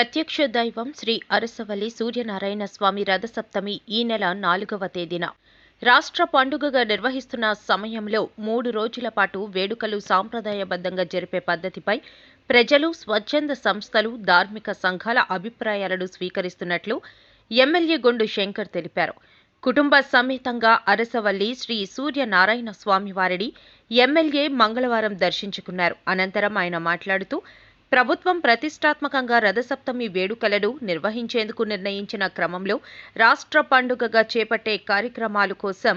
ప్రత్యక్ష దైవం శ్రీ అరసవల్లి సూర్యనారాయణ స్వామి రథసప్తమి ఈ నెల నాలుగవ తేదీన. రాష్ట్ర పండుగగా నిర్వహిస్తున్న సమయంలో మూడు రోజుల పాటు వేడుకలు సాంప్రదాయబద్ధంగా జరిపే పద్ధతిపై ప్రజలు స్వచ్ఛంద సంస్థలు ధార్మిక సంఘాల అభిప్రాయాలను స్వీకరిస్తున్నట్లు ఎమ్మెల్యే గొండు శంకర్ తెలిపారు. కుటుంబ సమేతంగా అరసవల్లి శ్రీ సూర్యనారాయణ స్వామివారిని ఎమ్మెల్యే మంగళవారం దర్శించుకున్నారు. అనంతరం ఆయన మాట్లాడుతూ ప్రభుత్వం ప్రతిష్టాత్మకంగా రథసప్తమి వేడుకలను నిర్వహించేందుకు నిర్ణయించిన క్రమంలో రాష్ట్ర పండుగగా చేపట్టే కార్యక్రమాల కోసం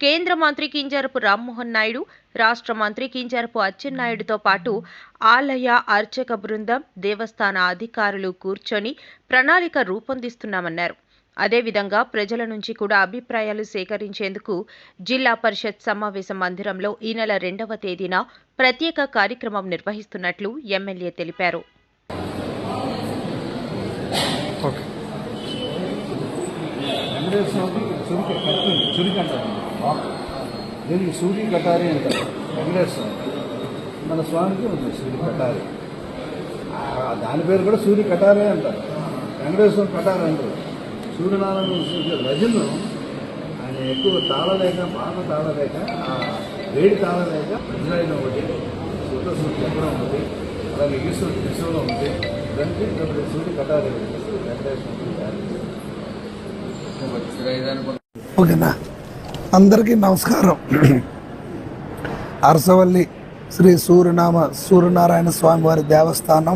కేంద్ర మంత్రి కింజరపు రామ్మోహన్ నాయుడు రాష్ట్ర మంత్రి కింజరపు అచ్చెన్నాయుడుతో పాటు ఆలయ అర్చక బృందం దేవస్థాన అధికారులు కూర్చొని ప్రణాళిక రూపొందిస్తున్నామన్నారు. అదేవిధంగా ప్రజల నుంచి కూడా అభిప్రాయాలు సేకరించేందుకు జిల్లా పరిషత్ సమావేశ మందిరంలో ఈ నెల రెండవ తేదీన ప్రత్యేక కార్యక్రమం నిర్వహిస్తున్నట్లు ఎమ్మెల్యే తెలిపారు. దీనికి సూర్య కటారి అంటారు. వెంకటేశ్వర మన స్వామికి ఉంది సూర్య కటారి. దాని పేరు కూడా సూర్య కటారే అంటారు. వెంకటేశ్వర స్వామి కటారి అంటారు. సూర్యనారాయణ సూర్య రజను ఆయన ఎక్కువ తాళలేక బాగా తాళలేక ఆ వేడి తాళలేక వజ్రాయుధం ఒకటి సూర్య సూర్య చక్రం ఒకటి అలాగే ఈశ్వరుడు త్రిశూలం ఉంది దానికి ఇక్కడ సూర్య కటారి ఓకేనా? అందరికీ నమస్కారం. అరసవల్లి శ్రీ సూర్యనామ సూర్యనారాయణ స్వామివారి దేవస్థానంలో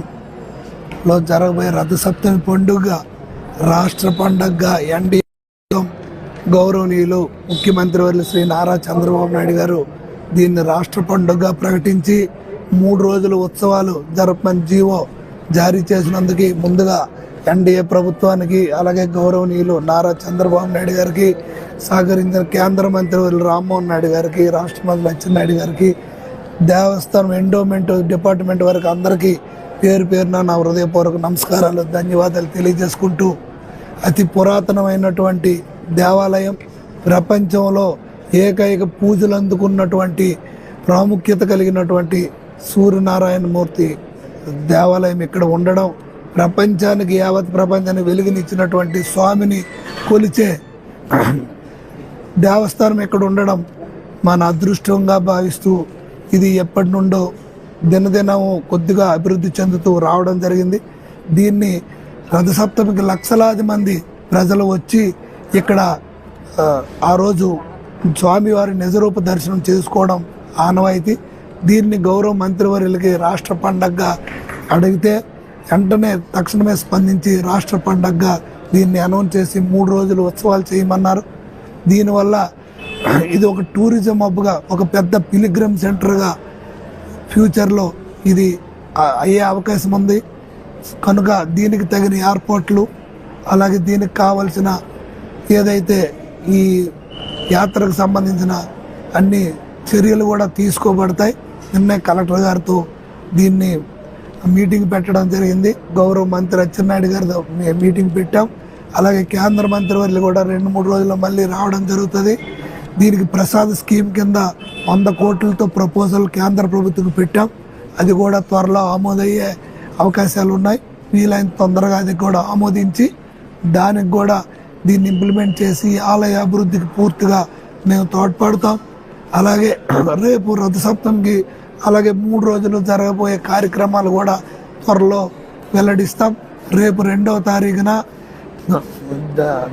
జరగబోయే రథసప్తమి పండుగ రాష్ట్ర పండగగా ఎన్డీ గౌరవనీయులు ముఖ్యమంత్రి వర్లు శ్రీ నారా చంద్రబాబు నాయుడు గారు దీన్ని రాష్ట్ర పండుగగా ప్రకటించి మూడు రోజుల ఉత్సవాలు జరపమని జీవో జారీ చేసినందుకు ముందుగా ఎన్డీఏ ప్రభుత్వానికి అలాగే గౌరవనీయులు నారా చంద్రబాబు నాయుడు గారికి సహకరించిన కేంద్ర మంత్రి వర్లు రామ్మోహన్ నాయుడు గారికి రాష్ట్ర మంత్రి అచ్చెన్నాయుడు గారికి దేవస్థానం ఎండోమెంట్ డిపార్ట్మెంట్ వరకు అందరికీ పేరు పేరున నా హృదయపూర్వక నమస్కారాలు ధన్యవాదాలు తెలియజేసుకుంటూ అతి పురాతనమైనటువంటి దేవాలయం. ప్రపంచంలో ఏకైక పూజలు అందుకున్నటువంటి ప్రాముఖ్యత కలిగినటువంటి సూర్యనారాయణ మూర్తి దేవాలయం ఇక్కడ ఉండడం ప్రపంచానికి యావత్ ప్రపంచానికి వెలుగునిచ్చినటువంటి స్వామిని కొలిచే దేవస్థానం ఇక్కడ ఉండడం మన అదృష్టంగా భావిస్తూ ఇది ఎప్పటి నుండో దినదినం కొద్దిగా అభివృద్ధి చెందుతూ రావడం జరిగింది. దీన్ని రథసప్తమికి లక్షలాది మంది ప్రజలు వచ్చి ఇక్కడ ఆ, రోజు స్వామివారి నిజరూప దర్శనం చేసుకోవడం ఆనవాయితీ. దీన్ని గౌరవ మంత్రివర్యులకి రాష్ట్ర పండగగా అడిగితే వెంటనే తక్షణమే స్పందించి రాష్ట్ర పండగగా దీన్ని అనౌన్స్ చేసి మూడు రోజులు ఉత్సవాలు చేయమన్నారు. దీనివల్ల ఇది ఒక టూరిజం హబ్గా ఒక పెద్ద పిలిగ్రమ్ సెంటర్గా ఫ్యూచర్లో ఇది అయ్యే అవకాశం ఉంది. కనుక దీనికి తగిన ఏర్పాట్లు అలాగే దీనికి కావలసిన ఏదైతే ఈ యాత్రకు సంబంధించిన అన్ని చర్యలు కూడా తీసుకోబడతాయి. నిన్నే కలెక్టర్ గారితో దీన్ని మీటింగ్ పెట్టడం జరిగింది. గౌరవ మంత్రి అచ్చెన్నాయుడు గారితో మీటింగ్ పెట్టాం. అలాగే కేంద్ర మంత్రి వర్యులు కూడా రెండు మూడు రోజుల్లో మళ్ళీ రావడం జరుగుతుంది. దీనికి ప్రసాద్ స్కీమ్ కింద వంద కోట్లతో ప్రపోజల్ కేంద్ర ప్రభుత్వం పెట్టాం. అది కూడా త్వరలో ఆమోదయ్యే అవకాశాలు ఉన్నాయి వీలైన తొందరగా అది కూడా ఆమోదించి దానికి కూడా దీన్ని ఇంప్లిమెంట్ చేసి ఆలయ అభివృద్ధికి పూర్తిగా మేము తోడ్పడతాం. అలాగే రేపు రథసప్తంకి అలాగే మూడు రోజులు జరగబోయే కార్యక్రమాలు కూడా త్వరలో వెల్లడిస్తాం. రేపు రెండవ తారీఖున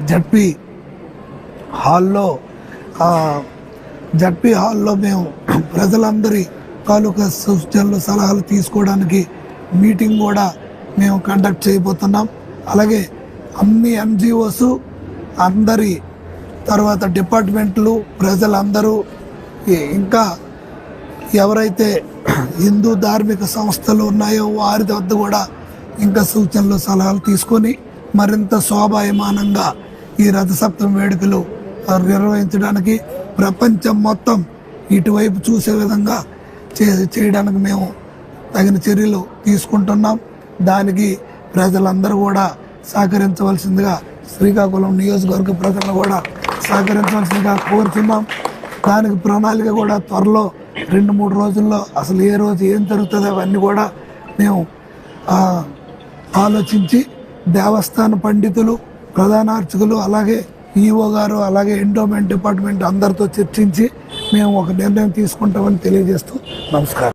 జడ్పీ హాల్లో జడ్పీ హాల్లో మేము ప్రజలందరి తాలూకా సూచనలు సలహాలు తీసుకోవడానికి మీటింగ్ కూడా మేము కండక్ట్ చేయబోతున్నాం. అలాగే అన్ని ఎన్జిఓస్ అందరి తర్వాత డిపార్ట్మెంట్లు ప్రజలందరూ ఇంకా ఎవరైతే హిందూ ధార్మిక సంస్థలు ఉన్నాయో వారి వద్ద కూడా ఇంకా సూచనలు సలహాలు తీసుకొని మరింత శోభాయమానంగా ఈ రథసప్తమి వేడుకలు నిర్వహించడానికి ప్రపంచం మొత్తం ఇటువైపు చూసే విధంగా చే చేయడానికి మేము తగిన చర్యలు తీసుకుంటున్నాం. దానికి ప్రజలందరూ కూడా సహకరించవలసిందిగా శ్రీకాకుళం నియోజకవర్గ ప్రజలను కూడా సహకరించవలసిందిగా కోరుతున్నాం. దానికి ప్రణాళిక కూడా త్వరలో రెండు మూడు రోజుల్లో అసలు ఏ రోజు ఏం జరుగుతుందో అవన్నీ కూడా మేము ఆలోచించి దేవస్థాన పండితులు ప్రధాన అర్చకులు అలాగే ఈఓ గారు అలాగే ఎండోమెంట్ డిపార్ట్మెంట్ అందరితో చర్చించి మేము ఒక నిర్ణయం తీసుకుంటామని తెలియజేస్తూ నమస్కారం.